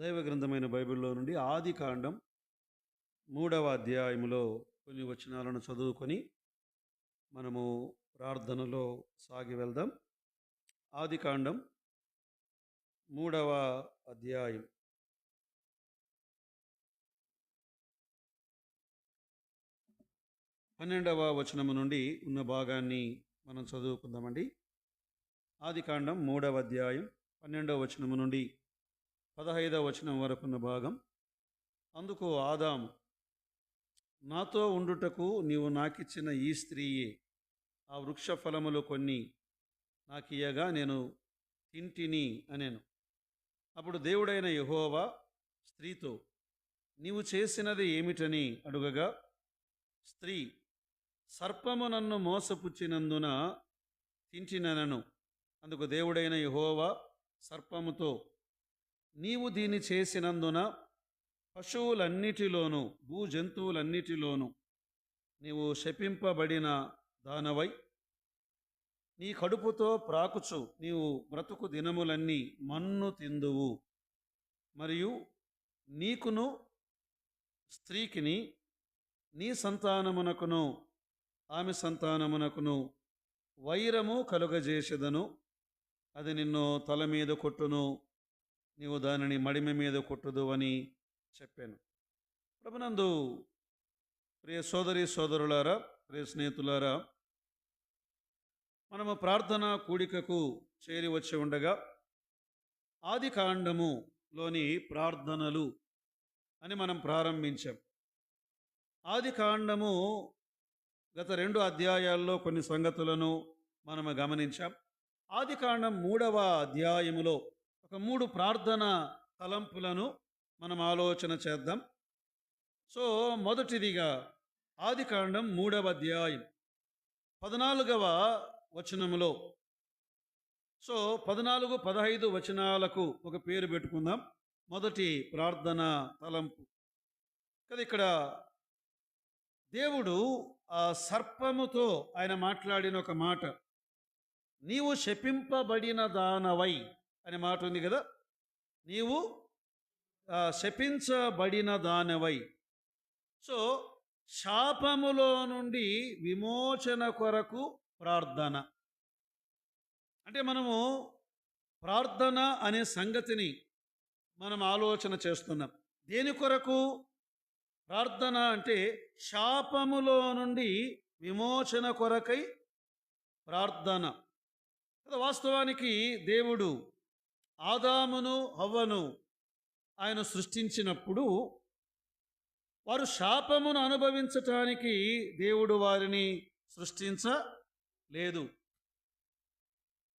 దైవ గ్రంథమైన బైబిల్లో నుండి ఆది కాండం మూడవ అధ్యాయములో కొన్ని వచనాలను చదువుకొని మనము ప్రార్థనలో సాగి వెళ్దాం. ఆది కాండం మూడవ అధ్యాయం. పన్నెండవ వచనము నుండి ఉన్న భాగాన్ని మనం చదువుకుందామండి. ఆది కాండం మూడవ అధ్యాయం పన్నెండవ వచనము నుండి పదహైదవ వచనం వరకున్న భాగం. అందుకు ఆదాము నాతో ఉండుటకు నీవు నాకిచ్చిన ఈ స్త్రీయే. ఆ వృక్ష ఫలములు కొన్ని నాకియ్యగా నేను తింటిని అనేను. అప్పుడు దేవుడైన యహోవా స్త్రీతో నీవు చేసినది ఏమిటని అడుగగా స్త్రీ సర్పము నన్ను మోసపుచ్చినందున తింటినను అందుకు దేవుడైన యహోవా సర్పముతో నీవు దీన్ని చేసినందున పశువులన్నిటిలోనూ భూజంతువులన్నిటిలోనూ నీవు శపింపబడిన దానవై నీ కడుపుతో ప్రాకుచు నీవు బ్రతుకు దినములన్నీ మన్ను తిందువు. మరియు నీకును స్త్రీకిని నీ సంతానమునకును ఆమె సంతానమునకును వైరము కలుగజేసెదను. అది నిన్ను తల మీద కొట్టును. నీవు దానిని మడిమ మీద కొట్టదు అని చెప్పాను. ప్రభునందు ప్రియ సోదరి సోదరులారా ప్రియ స్నేహితులారా మనము ప్రార్థన కూడికకు చేరి వచ్చి ఉండగా ఆది కాండములోని ప్రార్థనలు అని మనం ప్రారంభించాం. ఆది కాండము గత రెండు అధ్యాయాల్లో కొన్ని సంగతులను మనము గమనించాం. ఆది కాండం మూడవ అధ్యాయములో ఒక మూడు ప్రార్థన తలంపులను మనం ఆలోచన చేద్దాం. సో మొదటిదిగా ఆది కాండం మూడవ అధ్యాయం పద్నాలుగవ వచనములో. సో పద్నాలుగు పదహైదు వచనాలకు ఒక పేరు పెట్టుకుందాం. మొదటి ప్రార్థన తలంపు. కదా ఇక్కడ దేవుడు ఆ సర్పముతో ఆయన మాట్లాడిన ఒక మాట. నీవు శపింపబడిన దానవై అనే మాట ఉంది కదా? నీవు శపించబడిన దానివై. సో శాపములో నుండి విమోచన కొరకు ప్రార్థన. అంటే మనము ప్రార్థన అనే సంగతిని మనం ఆలోచన చేస్తున్నాం. దేని కొరకు? ప్రార్థన అంటే శాపములో నుండి విమోచన కొరకై ప్రార్థన. వాస్తవానికి దేవుడు ఆదామును హవ్వను ఆయన సృష్టించినప్పుడు వారు శాపమును అనుభవించటానికి దేవుడు వారిని సృష్టించలేదు.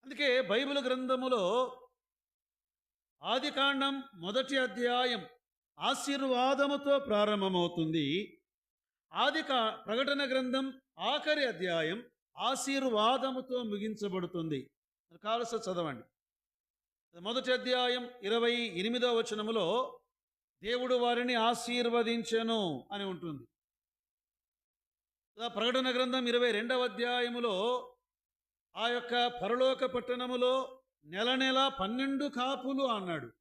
అందుకే బైబిల్ గ్రంథములో ఆదికాండం మొదటి అధ్యాయం ఆశీర్వాదముతో ప్రారంభమవుతుంది. ఆదికా ప్రకటన గ్రంథం ఆఖరి అధ్యాయం ఆశీర్వాదముతో ముగించబడుతుంది. కావలసి చదవండి. మొదటి అధ్యాయం ఇరవై ఎనిమిదో వచనములో దేవుడు వారిని ఆశీర్వదించెను అని ఉంటుంది. ప్రకటన గ్రంథం ఇరవై రెండవ అధ్యాయములో ఆ యొక్క పరలోక పట్టణములో నెల నెల పన్నెండు కాపులు అన్నాడు.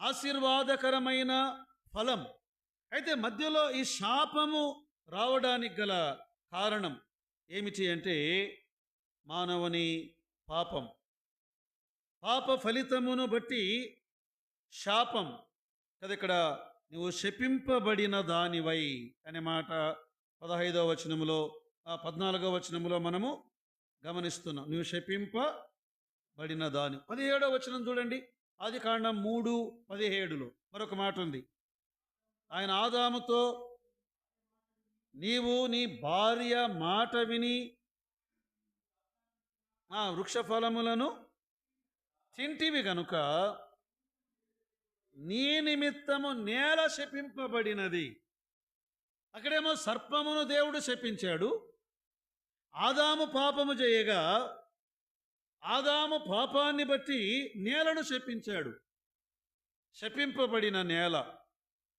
ఆశీర్వాదకరమైన ఫలం. అయితే మధ్యలో ఈ శాపము రావడానికి గల కారణం ఏమిటి అంటే మానవుని పాపం. పాప ఫలితమును బట్టి శాపం. కదా ఇక్కడ? నువ్వు శపింపబడిన దానివై అనే మాట పదహైదవ వచనములో పద్నాలుగవ వచనములో మనము గమనిస్తున్నాం. నువ్వు శపింపబడిన దాని. పదిహేడవ వచనం చూడండి. ఆది కాండం మూడు పదిహేడులో మరొక మాట ఉంది. ఆయన ఆదాముతో నీవు నీ భార్య మాట విని ఆ వృక్ష ఫలములను తింటివి గనుక నీ నిమిత్తము నేల శపింపబడినది. అక్కడేమో సర్పమును దేవుడు శపించాడు. ఆదాము పాపము చేయగా ఆదాము పాపాన్ని బట్టి నేలను శపించాడు. శపింపబడిన నేల.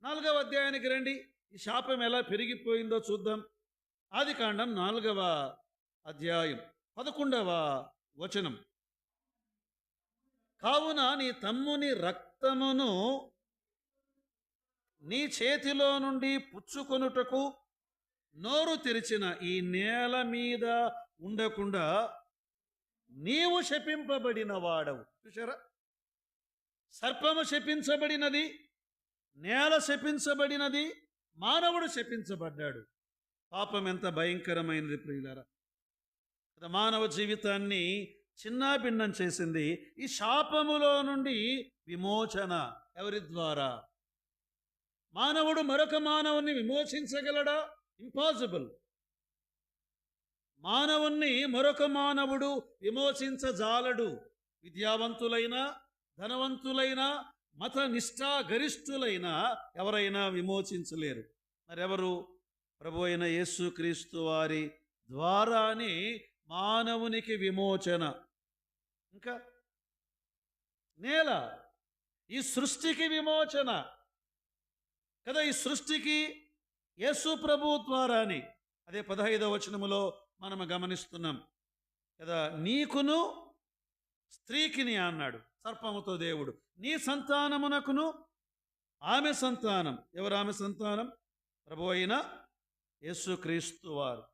నాలుగవ అధ్యాయానికి రండి. ఈ శాపం ఎలా పెరిగిపోయిందో చూద్దాం. ఆది కాండం నాలుగవ అధ్యాయం. పదకొండవ వచనం. కావున నీ తమ్ముని రక్తమును నీ చేతిలో నుండి పుచ్చుకొనుటకు నోరు తెరిచిన ఈ నేల మీద ఉండకుండా నీవు శపింపబడిన వాడవు. చూసారా సర్పము శపించబడినది నేల శపించబడినది మానవుడు శపించబడ్డాడు. పాపం ఎంత భయంకరమైనది ప్రియులారా. మానవ జీవితాన్ని చిన్నాభిన్నం చేసింది ఈ శాపములో నుండి విమోచన. ఎవరి ద్వారా? మానవుడు మరొక మానవుని విమోచించగలడా? ఇంపాసిబుల్ మానవుణ్ణి మరొక మానవుడు విమోచించజాలడు. విద్యావంతులైన ధనవంతులైన మత నిష్ఠా గరిష్ఠులైన ఎవరైనా విమోచించలేరు. మరెవరు? ప్రభు అయిన యేసుక్రీస్తు వారి ద్వారానే మానవునికి విమోచన. ఇంకా నేల ఈ సృష్టికి విమోచన. కదా ఈ సృష్టికి యేసు ప్రభు ద్వారాని. అదే పదహైదవ వచనములో మనం గమనిస్తున్నాం. కదా నీకును స్త్రీకిని అన్నాడు సర్పముతో దేవుడు. నీ సంతానమునకును ఆమె సంతానం. ఎవరు ఆమె సంతానం? ప్రభు అయిన యేసుక్రీస్తు వారు.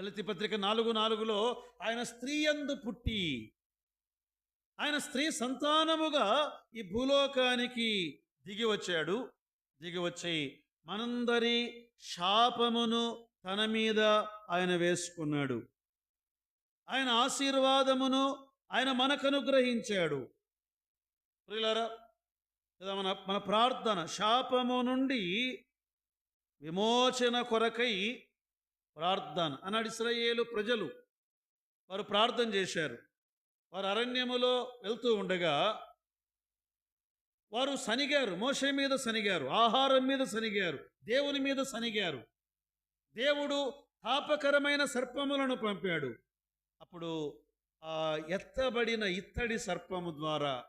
గలతి పత్రిక నాలుగు నాలుగులో ఆయన స్త్రీ యందు పుట్టి ఆయన స్త్రీ సంతానముగా ఈ భూలోకానికి దిగి వచ్చాడు. దిగి వచ్చి మనందరి శాపమును తన మీద ఆయన వేసుకున్నాడు. ఆయన ఆశీర్వాదమును ఆయన మనకు అనుగ్రహించాడు మన మన ప్రార్థన. శాపము నుండి విమోచన కొరకై ప్రార్థన అన్నాడు ఇస్రాయేలు ప్రజలు. వారు ప్రార్థన చేశారు. వారు అరణ్యములో వెళ్తూ ఉండగా వారు సనిగారు. మోస మీద సనిగారు. ఆహారం మీద సనిగారు. దేవుని మీద సనిగారు. దేవుడు తాపకరమైన సర్పములను పంపాడు. అప్పుడు ఆ ఎత్తబడిన ఇత్తడి సర్పము ద్వారా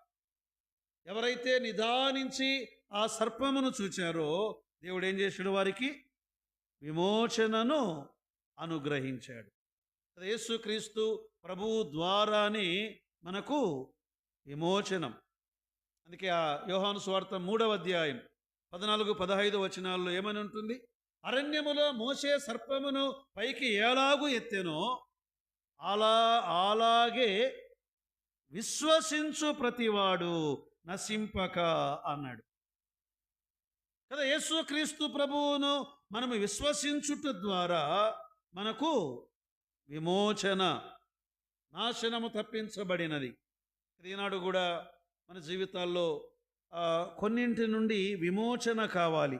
ఎవరైతే నిదానించి ఆ సర్పమును చూచారో దేవుడు ఏం చేశాడు వారికి? విమోచనను అనుగ్రహించాడు. యేసుక్రీస్తు ప్రభువు ద్వారానే మనకు విమోచనం. అందుకే ఆ యోహాను స్వార్థ మూడవ అధ్యాయం పద్నాలుగు పదహైదు వచనాల్లో ఏమని ఉంటుంది? అరణ్యములో మోసే సర్పమును పైకి ఎలాగూ ఎత్తెనో అలా అలాగే విశ్వసించు ప్రతివాడు నశింపక అన్నాడు. కదా యేసుక్రీస్తు ప్రభువును మనము విశ్వసించుట ద్వారా మనకు విమోచన నాశనము తప్పించబడినది. ఈనాడు కూడా మన జీవితాల్లో కొన్నింటి నుండి విమోచన కావాలి.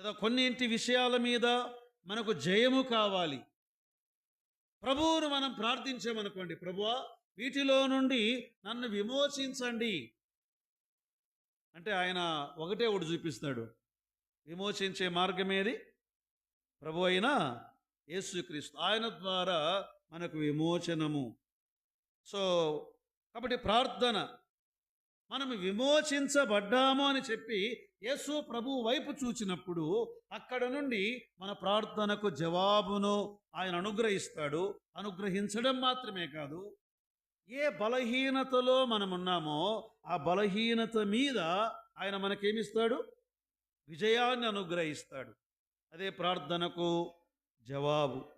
కదా కొన్నింటి విషయాల మీద మనకు జయము కావాలి. ప్రభువును మనం ప్రార్థించామనుకోండి ప్రభువా వీటిలో నుండి నన్ను విమోచించండి. అంటే ఆయన ఒకటే ఒకటి చూపిస్తాడు విమోచించే మార్గం ఏది? ప్రభు అయిన యేసుక్రీస్తు ఆయన ద్వారా మనకు విమోచనము. సో కాబట్టి ప్రార్థన మనం విమోచించబడ్డాము అని చెప్పి యేసు ప్రభు వైపు చూచినప్పుడు అక్కడ నుండి మన ప్రార్థనకు జవాబును ఆయన అనుగ్రహిస్తాడు. అనుగ్రహించడం మాత్రమే కాదు ఏ బలహీనతలో మనం ఉన్నామో ఆ బలహీనత మీద ఆయన మనకేమిస్తాడు? విజయాన్ని అనుగ్రహిస్తాడు. అదే ప్రార్థనకు జవాబు.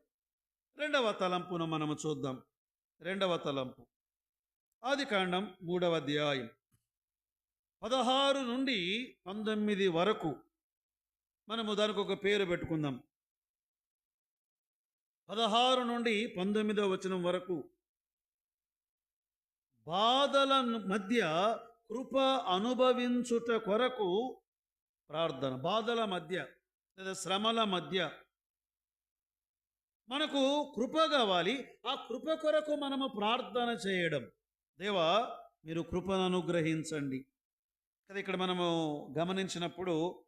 రెండవ తలంపును మనము చూద్దాం. రెండవ తలంపు. ఆది కాండం మూడవ అధ్యాయం. పదహారు నుండి పంతొమ్మిది వరకు మనము దానికి ఒక పేరు పెట్టుకుందాం. పదహారు నుండి పంతొమ్మిదవ వచనం వరకు బాధల మధ్య కృప అనుభవించుట కొరకు ప్రార్థన. బాధల మధ్య. లేదా శ్రమల మధ్య మనకు కృప కావాలి. ఆ కృప కొరకు మనము ప్రార్థన చేయడం. దేవా మీరు కృపను అనుగ్రహించండి. కదా ఇక్కడ మనము గమనించినప్పుడు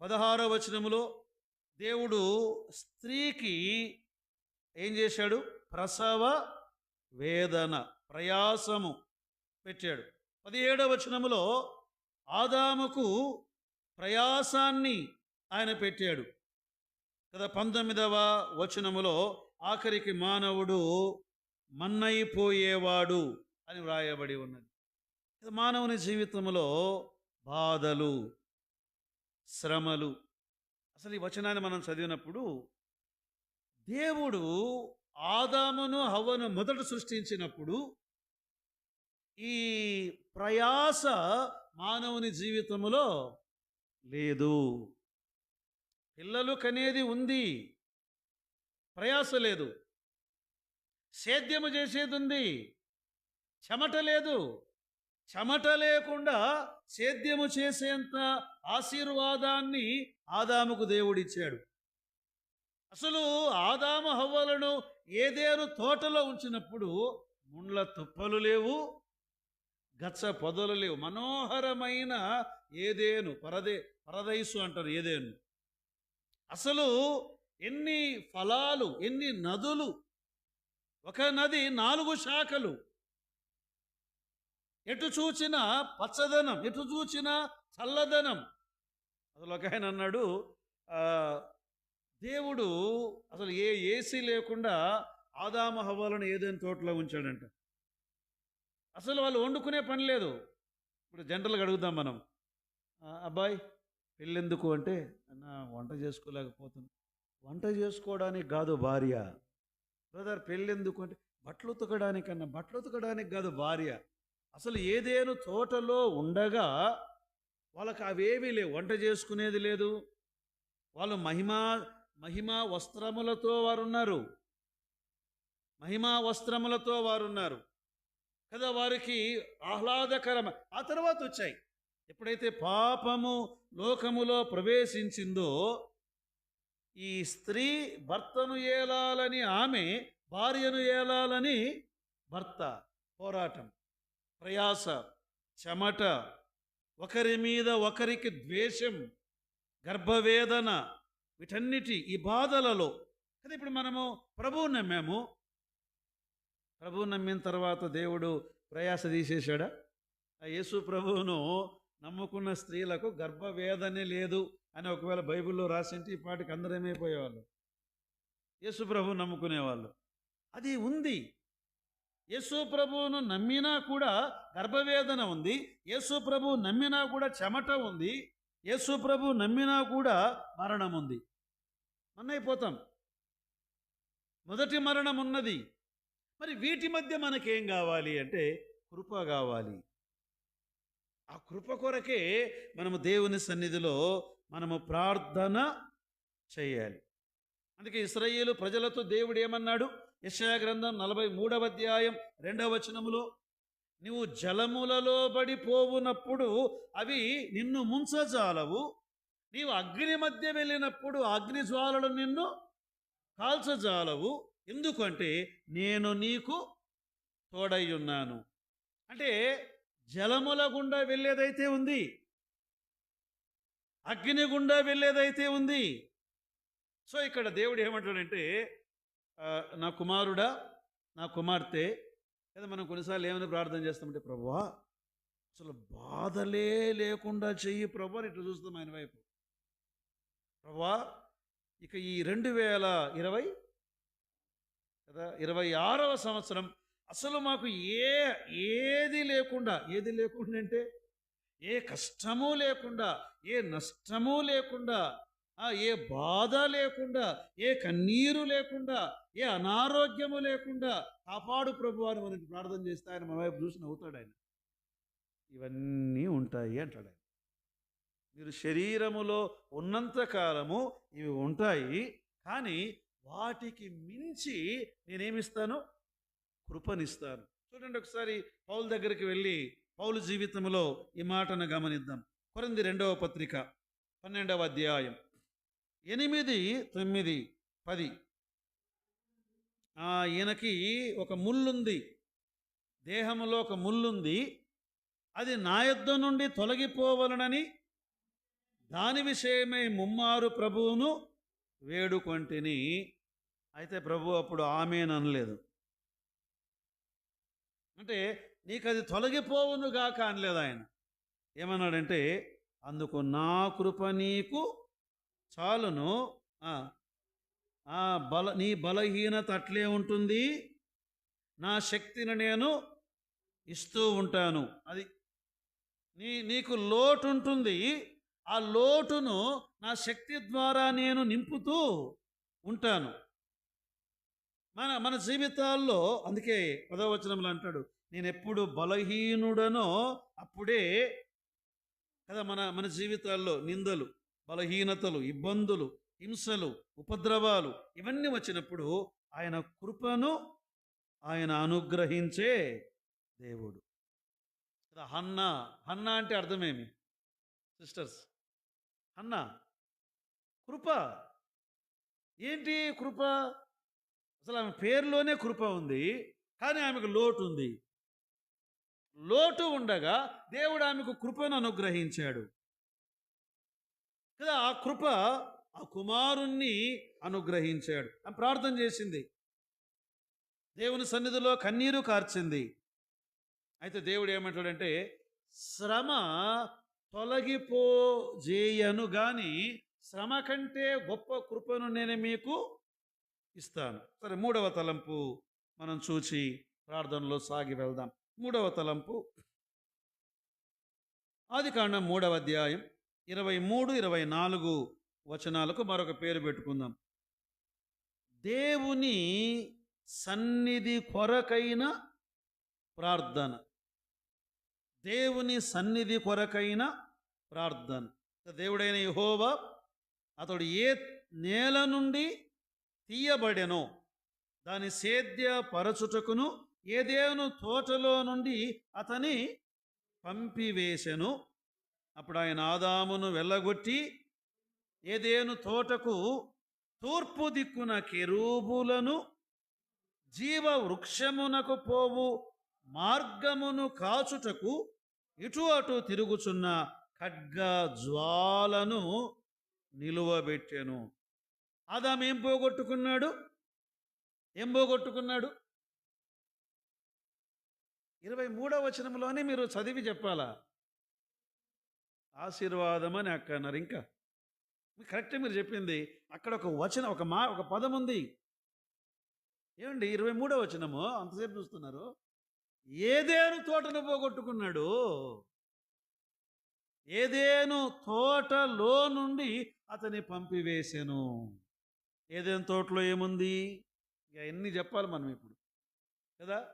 పదహారవ వచనములో దేవుడు స్త్రీకి ఏం చేశాడు? ప్రసవ వేదన ప్రయాసము పెట్టాడు. పదిహేడవ వచనములో ఆదాముకు ప్రయాసాన్ని ఆయన పెట్టాడు. కదా పంతొమ్మిదవ వచనములో ఆఖరికి మానవుడు మన్నైపోయేవాడు అని వ్రాయబడి ఉన్నది. మానవుని జీవితంలో బాధలు శ్రమలు అసలు ఈ వచనాన్ని మనం చదివినప్పుడు దేవుడు ఆదామును హవ్వను మొదట సృష్టించినప్పుడు ఈ ప్రయాస మానవుని జీవితంలో లేదు. పిల్లలు కనేది ఉంది. ప్రయాస లేదు. సేద్యము చేసేది ఉంది. చెమట లేదు. చెమట లేకుండా సేద్యము చేసేంత ఆశీర్వాదాన్ని ఆదాముకు దేవుడిచ్చాడు. అసలు ఆదాము హవ్వలను ఏదేను తోటలో ఉంచినప్పుడు ముండ్ల తుప్పలు లేవు గచ్చ పొదలు లేవు. మనోహరమైన ఏదేను పరదే పరదైసు అంటారు ఏదేను. అసలు ఎన్ని ఫలాలు ఎన్ని నదులు? ఒక నది నాలుగు శాఖలు. ఎటు చూచిన పచ్చదనం ఎటు చూచిన చల్లదనం. అసలు ఒక ఆయన అన్నాడు దేవుడు అసలు ఏ ఏసీ లేకుండా ఆదామహవాలను ఏదైనా తోటలో ఉంచాడంట. అసలు వాళ్ళు వండుకునే పని లేదు. ఇప్పుడు జనరల్గా అడుగుదాం మనం. అబ్బాయి పెళ్ళెందుకు అంటే అన్న వంట చేసుకోలేకపోతున్నా. వంట చేసుకోవడానికి కాదు భార్య. బ్రదర్ పెళ్ళెందుకు అంటే బట్టలు ఉతకడానికన్నా బట్టలు ఉతకడానికి కాదు భార్య. అసలు ఏదేను తోటలో ఉండగా వాళ్ళకి అవేమీ లేవు. వంట చేసుకునేది లేదు. వాళ్ళు మహిమా మహిమా వస్త్రములతో వారున్నారు. మహిమా వస్త్రములతో వారు ఉన్నారు కదా వారికి ఆహ్లాదకరమ ఆ తర్వాత వచ్చాయి. ఎప్పుడైతే పాపము లోకములో ప్రవేశించిందో ఈ స్త్రీ భర్తను ఏలాలని ఆమె భార్యను ఏలాలని భర్త పోరాటం ప్రయాస చెమట ఒకరి మీద ఒకరికి ద్వేషం గర్భవేదన వీటన్నిటి ఈ బాధలలో. కదా ఇప్పుడు మనము ప్రభువు నమ్మాము. ప్రభువు నమ్మిన తర్వాత దేవుడు ప్రయాస తీసేశాడా? ఆ యేసు ప్రభువును నమ్ముకున్న స్త్రీలకు గర్భవేదనే లేదు అని ఒకవేళ బైబిల్లో రాసింటే ఈ పాటికి అందరూ ఏమైపోయేవాళ్ళు? యేసు నమ్ముకునేవాళ్ళు. అది ఉంది. యేసుప్రభువును నమ్మినా కూడా గర్భవేదన ఉంది. యేసుప్రభువు నమ్మినా కూడా చెమట ఉంది. యేసు నమ్మినా కూడా మరణం ఉంది. మన్నైపోతాం. మొదటి మరణం ఉన్నది. మరి వీటి మధ్య మనకేం కావాలి అంటే కృప కావాలి. ఆ కృప కొరకే మనము దేవుని సన్నిధిలో మనము ప్రార్థన చేయాలి. అందుకే ఇస్రాయేలు ప్రజలతో దేవుడు ఏమన్నాడు? యశయా గ్రంథం నలభై మూడవ అధ్యాయం రెండవ వచనములో నీవు జలములలో పడిపోవునప్పుడు అవి నిన్ను ముంచజాలవు. నీవు అగ్ని మధ్య వెళ్ళినప్పుడు అగ్ని జ్వాలలు నిన్ను కాల్చజాలవు. ఎందుకంటే నేను నీకు తోడై ఉన్నాను. అంటే జలముల గుండా వెళ్ళేదైతే ఉంది అగ్ని గుండా వెళ్ళేదైతే ఉంది. సో ఇక్కడ దేవుడు ఏమంటాడంటే నా కుమారుడా నా కుమార్తె లేదా మనం కొన్నిసార్లు ఏమైనా ప్రార్థన చేస్తామంటే ప్రభువా అసలు బాధలే లేకుండా చెయ్యి ప్రభు అని ఇట్లా చూస్తాం ఆయన వైపు. ప్రభా ఇక ఈ రెండు వేల ఇరవై కదా ఇరవై ఆరవ సంవత్సరం అసలు మాకు ఏ ఏది లేకుండా ఏది లేకుండా అంటే ఏ కష్టము లేకుండా ఏ నష్టము లేకుండా ఏ బాధ లేకుండా ఏ కన్నీరు లేకుండా ఏ అనారోగ్యము లేకుండా కాపాడు ప్రభు అని మనకి ప్రార్థన చేస్తే ఆయన మన వైపు చూసి నవ్వుతాడు ఆయన. ఇవన్నీ ఉంటాయి అంటాడు ఆయన. మీరు శరీరములో ఉన్నంత కాలము ఇవి ఉంటాయి కానీ వాటికి మించి నేనేమిస్తాను? కృపనిస్తారు. చూడండి ఒకసారి పౌలు దగ్గరికి వెళ్ళి పౌలు జీవితంలో ఈ మాటను గమనిద్దాం. కొరింది రెండవ పత్రిక పన్నెండవ అధ్యాయం ఎనిమిది తొమ్మిది పది. ఈయనకి ఒక ముల్లుంది దేహంలో ఒక ముల్లుంది అది నా యుద్ధం నుండి తొలగిపోవలనని దాని విషయమై ముమ్మారు ప్రభువును వేడుకొంటిని. అయితే ప్రభు అప్పుడు ఆమెను అనలేదు అంటే నీకు అది తొలగిపోవును గాక అనలేదు ఆయన. ఏమన్నాడంటే అందుకు నా కృప నీకు చాలును. ఆ, ఆ బల నీ బలహీనత అట్లే ఉంటుంది. నా శక్తిని నేను ఇస్తూ ఉంటాను. అది నీ నీకు లోటు ఉంటుంది ఆ లోటును నా శక్తి ద్వారా నేను నింపుతూ ఉంటాను. మన మన జీవితాల్లో అందుకే పదవచనంలో అంటాడు నేను ఎప్పుడు బలహీనుడనో అప్పుడే కదా మన మన జీవితాల్లో నిందలు బలహీనతలు ఇబ్బందులు హింసలు ఉపద్రవాలు ఇవన్నీ వచ్చినప్పుడు ఆయన కృపను ఆయన అనుగ్రహించే దేవుడు. కదా హన్న హన్న అంటే అర్థమేమి? Sisters Hannah Krupa. ఏంటి కృప? అసలు ఆమె పేరులోనే కృప ఉంది కానీ ఆమెకు లోటు ఉంది. లోటు ఉండగా దేవుడు ఆమెకు కృపను అనుగ్రహించాడు. కదా ఆ కృప ఆ కుమారుణ్ణి అనుగ్రహించాడు. ఆమె ప్రార్థన చేసింది. దేవుని సన్నిధిలో కన్నీరు కార్చింది. అయితే దేవుడు ఏమంటాడంటే శ్రమ తొలగిపో చేయను గాని శ్రమ కంటే గొప్ప కృపను నేను మీకు ఇస్తాను. సరే మూడవ తలంపు మనం చూచి ప్రార్థనలో సాగి వెళ్దాం. మూడవ తలంపు. ఆది కాండం మూడవ అధ్యాయం ఇరవై మూడు ఇరవై నాలుగు వచనాలకు మరొక పేరు పెట్టుకుందాం. దేవుని సన్నిధి కొరకైన ప్రార్థన. దేవుని సన్నిధి కొరకైన ప్రార్థన. దేవుడైన యహోవా అతడు ఏ నేల నుండి తీయబడెను. దాని సేద్య పరచుటకును ఏదేను తోటలో నుండి అతని పంపివేశెను అప్పుడు ఆయన ఆదామును వెళ్ళగొట్టి ఏదేను తోటకు తూర్పు దిక్కున కెరూబులను జీవ వృక్షమునకు పోవు మార్గమును కాచుటకు ఇటు అటు తిరుగుచున్న ఖడ్గ జ్వాలను నిలువబెట్టెను. ఆదాం ఏం పోగొట్టుకున్నాడు? ఏం పోగొట్టుకున్నాడు? ఇరవై మూడవ వచనంలోనే మీరు చదివి చెప్పాలా? ఆశీర్వాదం అని అక్క అన్నారు. ఇంకా మీకు కరెక్టే మీరు చెప్పింది. అక్కడ ఒక వచనం ఒక మా ఒక పదం ఉంది. ఏమండి ఇరవై మూడవ వచనము? అంతసేపు చూస్తున్నారు. ఏదేను తోటను పోగొట్టుకున్నాడు? ఏదేను తోటలో నుండి అతని పంపివేశాను ఏదేం తోటలో ఏముంది? ఇక ఎన్ని చెప్పాలి మనం ఇప్పుడు. కదా?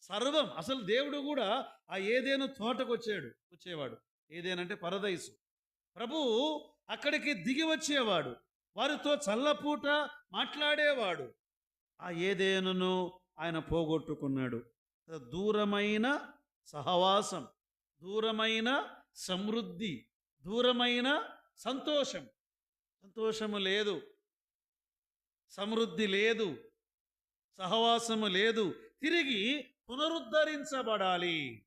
సర్వం అసలు దేవుడు కూడా ఆ ఏదేనో తోటకు వచ్చాడు వచ్చేవాడు. ఏదేనంటే పరదైసు. ప్రభు అక్కడికి దిగి వచ్చేవాడు. వారితో చల్లపూట మాట్లాడేవాడు. ఆ ఏదేనను ఆయన పోగొట్టుకున్నాడు. దూరమైన సహవాసం దూరమైన సమృద్ధి దూరమైన సంతోషం. సంతోషము లేదు. సమృద్ధి లేదు సహవాసము లేదు తిరిగి పునరుద్ధరించబడాలి.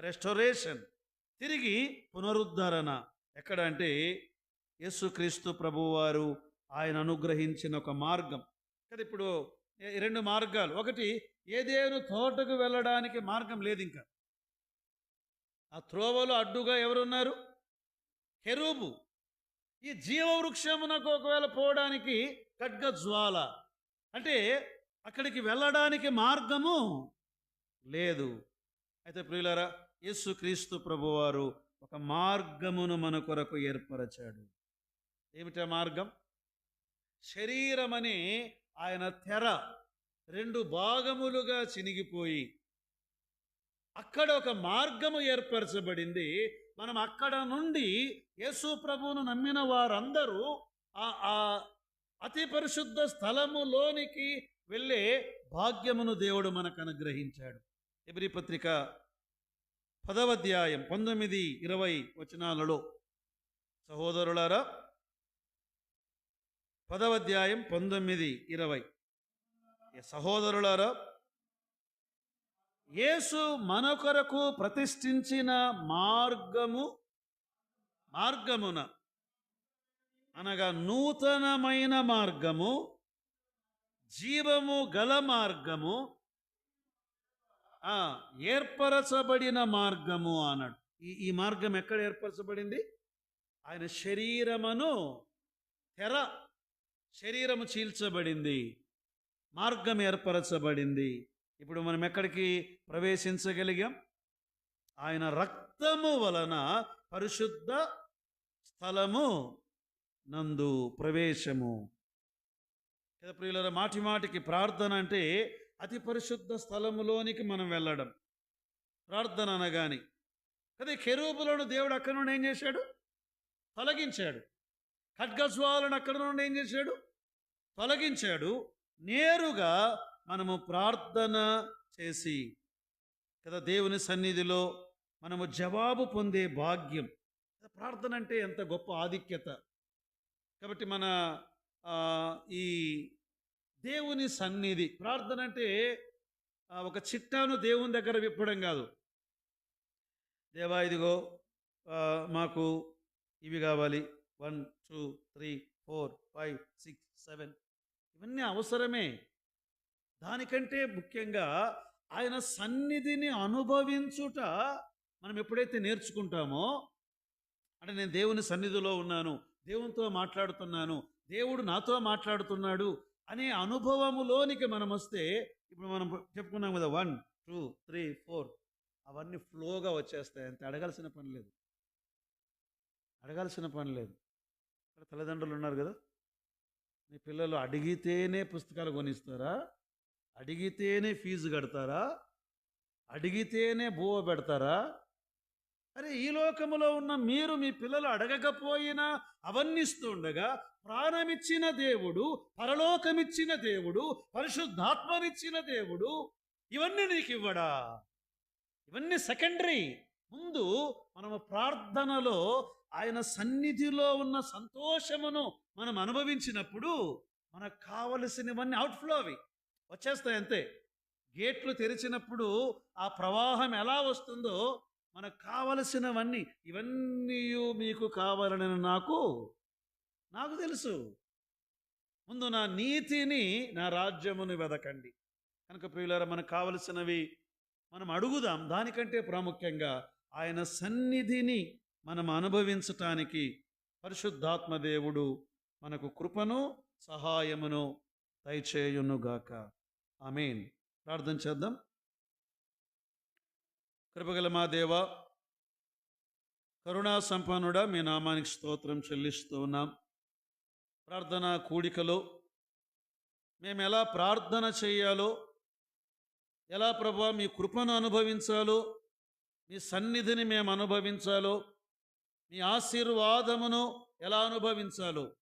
రెస్టోరేషన్ తిరిగి పునరుద్ధరణ. ఎక్కడ అంటే యేసుక్రీస్తు ప్రభువారు ఆయన అనుగ్రహించిన ఒక మార్గం. కదా ఇప్పుడు రెండు మార్గాలు. ఒకటి ఏదేను తోటకు వెళ్ళడానికి మార్గం లేదు ఇంకా ఆ త్రోవలో అడ్డుగా ఎవరున్నారు? కెరూబు. ఈ జీవవృక్షమునకు ఒకవేళ పోవడానికి ఖడ్గజ్వాల. అంటే అక్కడికి వెళ్ళడానికి మార్గము లేదు. అయితే ప్రియులారా యేసు క్రీస్తు ప్రభువారు ఒక మార్గమును మన కొరకు ఏర్పరచాడు. ఏమిటా మార్గం? శరీరమని ఆయన తెర రెండు భాగములుగా చినిగిపోయి అక్కడ ఒక మార్గము ఏర్పరచబడింది. మనం అక్కడ నుండి యేసు ప్రభువును నమ్మిన వారందరూ ఆ ఆ అతి పరిశుద్ధ స్థలములోనికి వెళ్ళే భాగ్యమును దేవుడు మనకు అనుగ్రహించాడు ఎబ్రి పత్రిక పదవ అధ్యాయం పంతొమ్మిది ఇరవై వచనాలలో. సహోదరులారా పదవ అధ్యాయం పంతొమ్మిది ఇరవై. సహోదరులారా యేసు మన కొరకు ప్రతిష్ఠించిన మార్గము మార్గమున అనగా నూతనమైన మార్గము జీవము గల మార్గము ఏర్పరచబడిన మార్గము అన్నాడు ఈ ఈ మార్గం ఎక్కడ ఏర్పరచబడింది? ఆయన శరీరమును తెర శరీరము చీల్చబడింది మార్గం ఏర్పరచబడింది. ఇప్పుడు మనం ఎక్కడికి ప్రవేశించగలిగాం? ఆయన రక్తము వలన పరిశుద్ధ స్థలము నందు ప్రవేశము. కదా ప్రియుల మాటి మాటికి ప్రార్థన అంటే అతి పరిశుద్ధ స్థలములోనికి మనం వెళ్ళడం. ప్రార్థన అనగాని కదా కెరూపులను దేవుడు అక్కడి నుండి ఏం చేశాడు? తొలగించాడు. ఖడ్గజ్వాలను అక్కడి నుండి ఏం చేశాడు? తొలగించాడు. నేరుగా మనము ప్రార్థన చేసి కదా దేవుని సన్నిధిలో మనము జవాబు పొందే భాగ్యం. ప్రార్థన అంటే ఎంత గొప్ప ఆధిక్యత. కాబట్టి మన ఈ దేవుని సన్నిధి ప్రార్థన అంటే ఒక చిట్టాను దేవుని దగ్గర విప్పడం కాదు. దేవా ఇదిగో మాకు ఇవి కావాలి. One two three four five six seven. ఇవన్నీ అవసరమే. దానికంటే ముఖ్యంగా ఆయన సన్నిధిని అనుభవించుట మనం ఎప్పుడైతే నేర్చుకుంటామో అంటే నేను దేవుని సన్నిధిలో ఉన్నాను దేవునితో మాట్లాడుతున్నాను దేవుడు నాతో మాట్లాడుతున్నాడు అనే అనుభవములోనికి మనం వస్తే ఇప్పుడు మనం చెప్పుకున్నాం కదా వన్ టూ త్రీ ఫోర్ అవన్నీ ఫ్లోగా వచ్చేస్తాయి. అంతే అడగాల్సిన పని లేదు. అడగాల్సిన పని లేదు. ఇక్కడ తల్లిదండ్రులు ఉన్నారు కదా మీ పిల్లలు అడిగితేనే పుస్తకాలు కొనిస్తారా? అడిగితేనే ఫీజు కడతారా? అడిగితేనే బువ్వ పెడతారా? అరే ఈ లోకములో ఉన్న మీరు మీ పిల్లలు అడగకపోయినా అవన్నిస్తుండగా ప్రాణమిచ్చిన దేవుడు పరలోకమిచ్చిన దేవుడు పరిశుద్ధాత్మనిచ్చిన దేవుడు ఇవన్నీ నీకు ఇవ్వడా ఇవన్నీ సెకండరీ. ముందు మనము ప్రార్థనలో ఆయన సన్నిధిలో ఉన్న సంతోషమును మనం అనుభవించినప్పుడు మనకు కావలసినవన్నీ అవుట్ఫ్లో అవి. వచ్చేస్తాయి అంతే. గేట్లు తెరిచినప్పుడు ఆ ప్రవాహం ఎలా వస్తుందో మనకు కావలసినవన్నీ ఇవన్నీ మీకు కావాలని నాకు నాకు తెలుసు. ముందు నా నీతిని నా రాజ్యమును వెదకండి. కనుక ప్రియులారా మనకు కావలసినవి మనం అడుగుదాం. దానికంటే ప్రాముఖ్యంగా ఆయన సన్నిధిని మనం అనుభవించటానికి పరిశుద్ధాత్మ దేవుడు మనకు కృపను సహాయమును దయచేయునుగాక. ఆమెన్. ప్రార్థన చేద్దాం. కృపగల మా దేవ కరుణా సంపన్నుడా మీ నామానికి స్తోత్రం చెల్లిస్తూ ఉన్నాం. ప్రార్థన కూడికలో మేము ఎలా ప్రార్థన చేయాలో ఎలా ప్రభా మీ కృపను అనుభవించాలో మీ సన్నిధిని మేము అనుభవించాలో మీ ఆశీర్వాదమును ఎలా అనుభవించాలో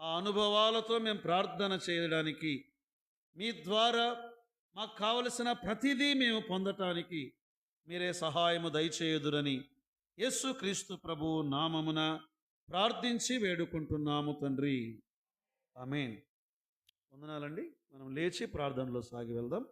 ఆ అనుభవాలతో మేము ప్రార్థన చేయడానికి మీ ద్వారా మాకు కావలసిన ప్రతిదీ మేము పొందటానికి మీరే సహాయము దయచేయుదురని యేసు క్రీస్తు ప్రభు నామమున ప్రార్థించి వేడుకుంటున్నాము తండ్రి. ఆమెన్. వందనాలండి. మనం లేచి ప్రార్థనలో సాగి వెళ్దాం.